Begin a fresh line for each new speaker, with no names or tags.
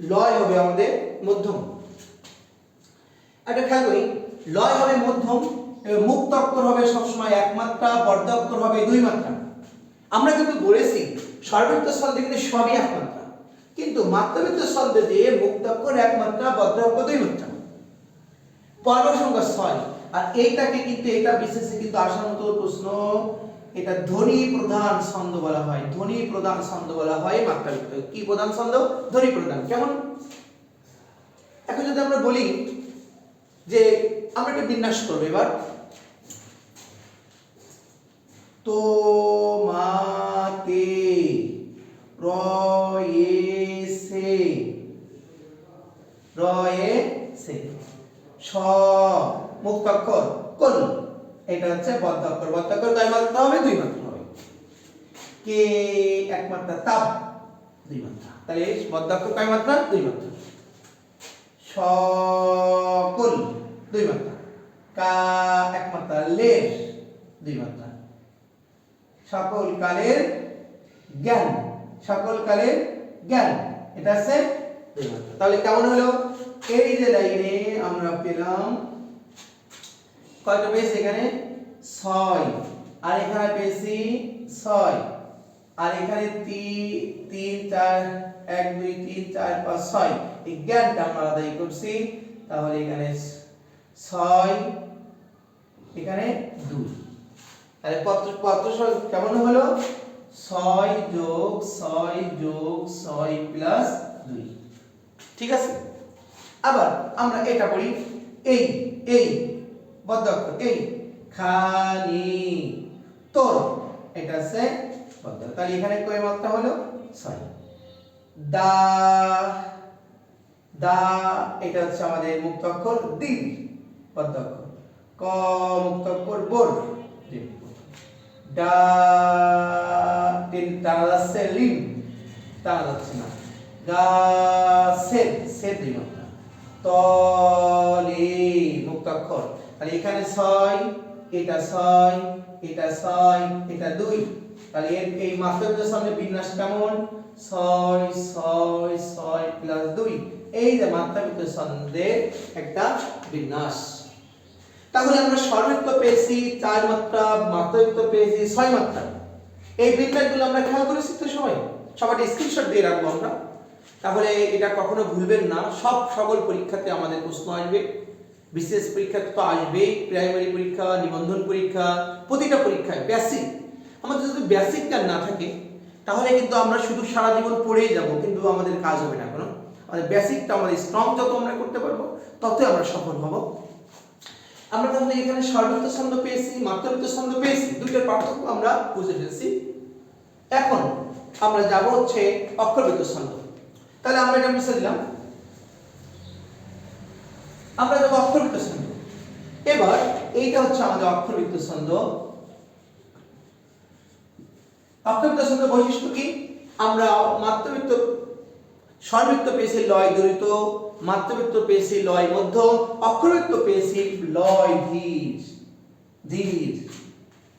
লয় হবে আমাদের মধ্যম। একটা খেয়াল করি, লয় হবে মধ্যম হবে সবসময় এক মাত্রা বর্ধ হবে দুই মাত্রা আমরা কিন্তু বলেছি ছন্দে কিন্তু সবই এক মাত্রা কিন্তু মাত্রাবৃত্ত ছন্দে যে মুক্ত এক মাত্রা অক্ষর দুই মাত্রা পর্ব সংখ্যা ছয়। আর এইটাকে কিন্তু এটা বিশেষে কিন্তু আসার মতো প্রশ্ন এটা ধ্বনি প্রধান ছন্দ বলা হয়। ধ্বনি প্রধান ছন্দ বলা হয় মাত্রাবৃত্ত কি প্রধান ছন্দ? ধ্বনি প্রধান। কেমন? এখন যদি আমরা বলি যে আমরা একটা বিন্যাস করব এবার। তোমাকে রয়েছে রয়েছে স মুক্ত অক্ষর এটা হচ্ছে বদ্ধ অক্ষর। বদ্ধ কয় মাত্রা হবে? দুই মাত্রা হবে। কে এক মাত্রা? তাপ। দুই মাত্রা। তাহলে বদ্ধঅক্ষর কয় মাত্রা? দুই মাত্রা। সকল। দুই মাত্রা। কা এক মাত্রা। লের। দুই মাত্রা। সকল কালের জ্ঞান। সকল কালের জ্ঞান। এটা আছে দুই মাত্রা। তাহলে কেমন হলো? এই যে লাইনে আমরা পেলাম কয়টা পেয়েছি এখানে? ছয়। আর এখানে পেয়েছি ছয়। আর এখানে তিন তিন, চার, এক, দুই, তিন, চার, পাঁচ, ছয়। এই জ্ঞানটা আমরা আদায় করছি। তাহলে এখানে ছয়, এখানে দুই। তাহলে পত্র পত্র কেমন হলো? ছয় যোগ ছয় যোগ ছয় প্লাস দুই। ঠিক আছে? আবার আমরা এটা করি এই এই। বদ্ধ অক্ষর এই খানি তোর, এটা আছে বদ্ধ। তাহলে এখানে কয় মাত্রা হলো? ছয়। দা দা, এটা হচ্ছে আমাদের মুক্ত অক্ষর। দি বদ্ধ অক্ষর। ক, মুক্ত অক্ষর, বোর। ডা তিন টানা যাচ্ছে লিম। টানা যাচ্ছে না। গা সেদ সেদ দুই মাত্রা তলি মুক্ত অক্ষর। তাহলে এখানে ছয়, এটা ছয় এটা ছয়, এটা দুই। তাহলে এর এই মাত্রার সামনে বিন্যাস কেমন? ছয় ছয় ছয় প্লাস দুই। এই যে মাত্রাবৃত্ত ছন্দের একটা বিন্যাস। তাহলে আমরা সর্বত্র পেয়েছি চার মাত্রা মাত্রাবৃত্ত পেয়েছি ছয় মাত্রা। এই বিন্যাসগুলো আমরা খেয়াল করেছি তো সবাই? সবাই স্ক্রিনশট দিয়ে রাখব আমরা। তাহলে এটা কখনো ভুলবেন না। সব সকল পরীক্ষাতে আমাদের প্রশ্ন আসবে। বিশেষ পরীক্ষাতে তো আসবেই প্রাইমারি পরীক্ষা, নিবন্ধন পরীক্ষা, প্রতিটা পরীক্ষায় বেসিক আমাদের যদি বেসিক জ্ঞান না থাকে, তাহলে কিন্তু আমরা শুধু সারা জীবন পড়েই যাব, কিন্তু আমাদের কাজ হবে না কোনো। আমাদের বেসিকটা আমাদের স্ট্রং যত আমরা করতে পারব, ততই আমরা সফল হব। আমরা তাহলে এখানে সর্বত্র ছন্দ পেয়েছি মাত্রাবৃত্ত ছন্দ পেয়েছি, দুইটার পার্থক্য আমরা বুঝে ফেলছি। এখন আমরা যাব হচ্ছে অক্ষরবৃত্ত ছন্দ। তাহলে আমরা এটা মুছে দিলাম। আমরা যাব অক্ষরবৃত্ত ছন্দ এবার এইটা হচ্ছে আমাদের অক্ষরবৃত্ত ছন্দ অক্ষরবৃত্ত ছন্দ বৈশিষ্ট্য কি? আমরা মাত্রবৃত্ত স্বরবৃত্ত পেয়েছি লয় দরিত মাত্রবৃত্ত পেয়েছি লয় মধ্য অক্ষরবৃত্ত পেয়েছি লয় ধীর ধীর।